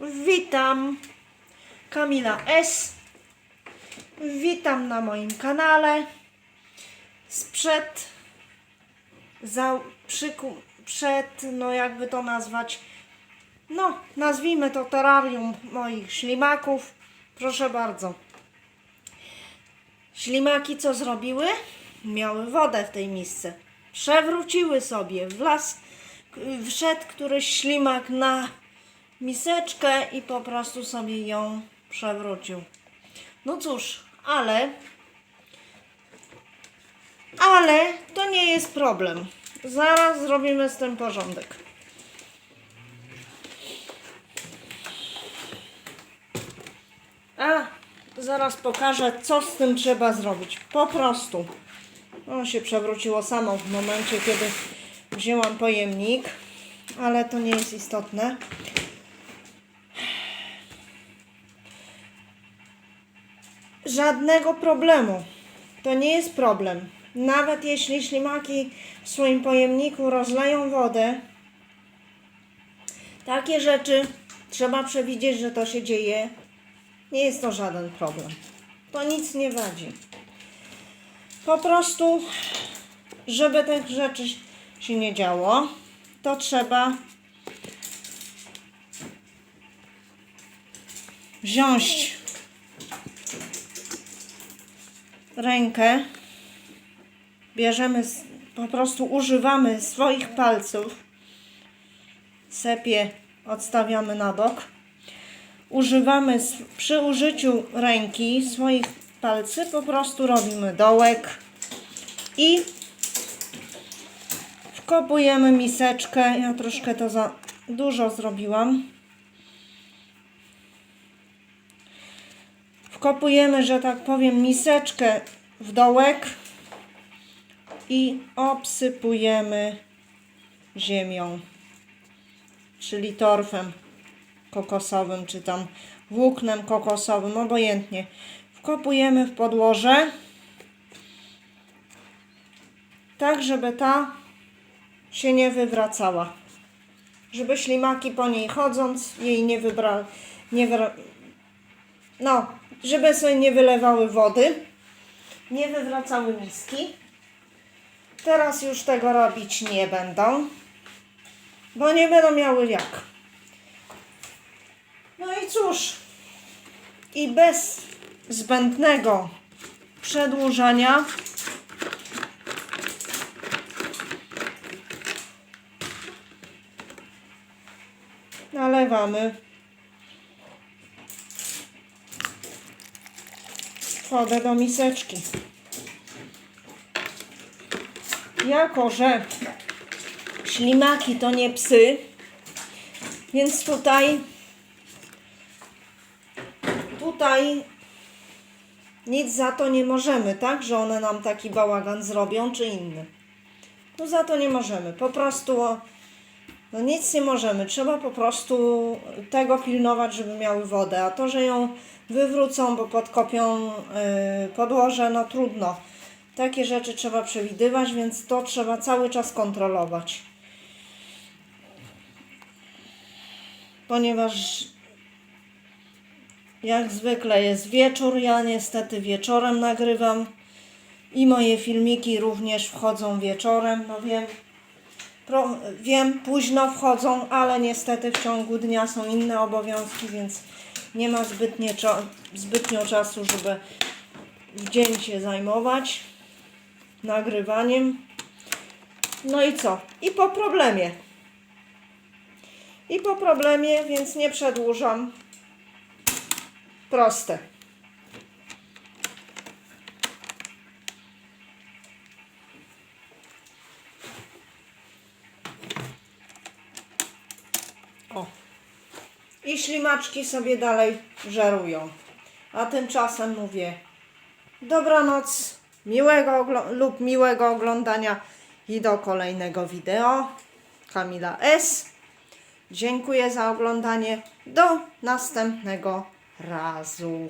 Witam. Kamila S. Witam na moim kanale. Sprzed za przyku, przed, no jakby to nazwać, no nazwijmy to terrarium moich ślimaków. Proszę bardzo. Ślimaki co zrobiły? Miały wodę w tej misce. Przewróciły sobie w las. Wszedł któryś ślimak na miseczkę i po prostu sobie ją przewrócił. No cóż, ale ale to nie jest problem. Zaraz zrobimy z tym porządek. A, zaraz pokażę, co z tym trzeba zrobić. Po prostu. On się przewróciło samo w momencie, kiedy wzięłam pojemnik, ale to nie jest istotne. Żadnego problemu. To nie jest problem. Nawet jeśli ślimaki w swoim pojemniku rozleją wodę, takie rzeczy trzeba przewidzieć, że to się dzieje. Nie jest to żaden problem. To nic nie wadzi. Po prostu, żeby tych rzeczy się nie działo, to trzeba wziąć rękę, bierzemy, po prostu używamy swoich palców, sepie odstawiamy na bok, używamy przy użyciu ręki swoich palcy, po prostu robimy dołek i wkopujemy miseczkę, ja troszkę to za dużo zrobiłam, wkopujemy, że tak powiem, miseczkę w dołek i obsypujemy ziemią, czyli torfem kokosowym, czy tam włóknem kokosowym, obojętnie. Wkopujemy w podłoże, tak żeby ta się nie wywracała. Żeby ślimaki po niej chodząc jej nie wybra... nie wra... No, żeby sobie nie wylewały wody, nie wywracały miski. Teraz już tego robić nie będą, bo nie będą miały jak. No i cóż, i bez zbędnego przedłużania nalewamy wodę do miseczki. Jako, że ślimaki to nie psy, więc tutaj tutaj nic za to nie możemy, tak? Że one nam taki bałagan zrobią, czy inny. No za to nie możemy. Po prostu no nic nie możemy. Trzeba po prostu tego pilnować, żeby miały wodę. A to, że ją wywrócą, bo podkopią yy, podłoże, no trudno. Takie rzeczy trzeba przewidywać, więc to trzeba cały czas kontrolować. Ponieważ jak zwykle jest wieczór, ja niestety wieczorem nagrywam i moje filmiki również wchodzą wieczorem, no wiem, pro, wiem, późno wchodzą, ale niestety w ciągu dnia są inne obowiązki, więc nie ma zbytnie, cza- zbytnio czasu, żeby w dzień się zajmować nagrywaniem. No i co? I po problemie. I po problemie, więc nie przedłużam. Proste. I ślimaczki sobie dalej żerują. A tymczasem mówię dobranoc, miłego lub miłego oglądania i do kolejnego wideo. Kamila S. Dziękuję za oglądanie. Do następnego razu.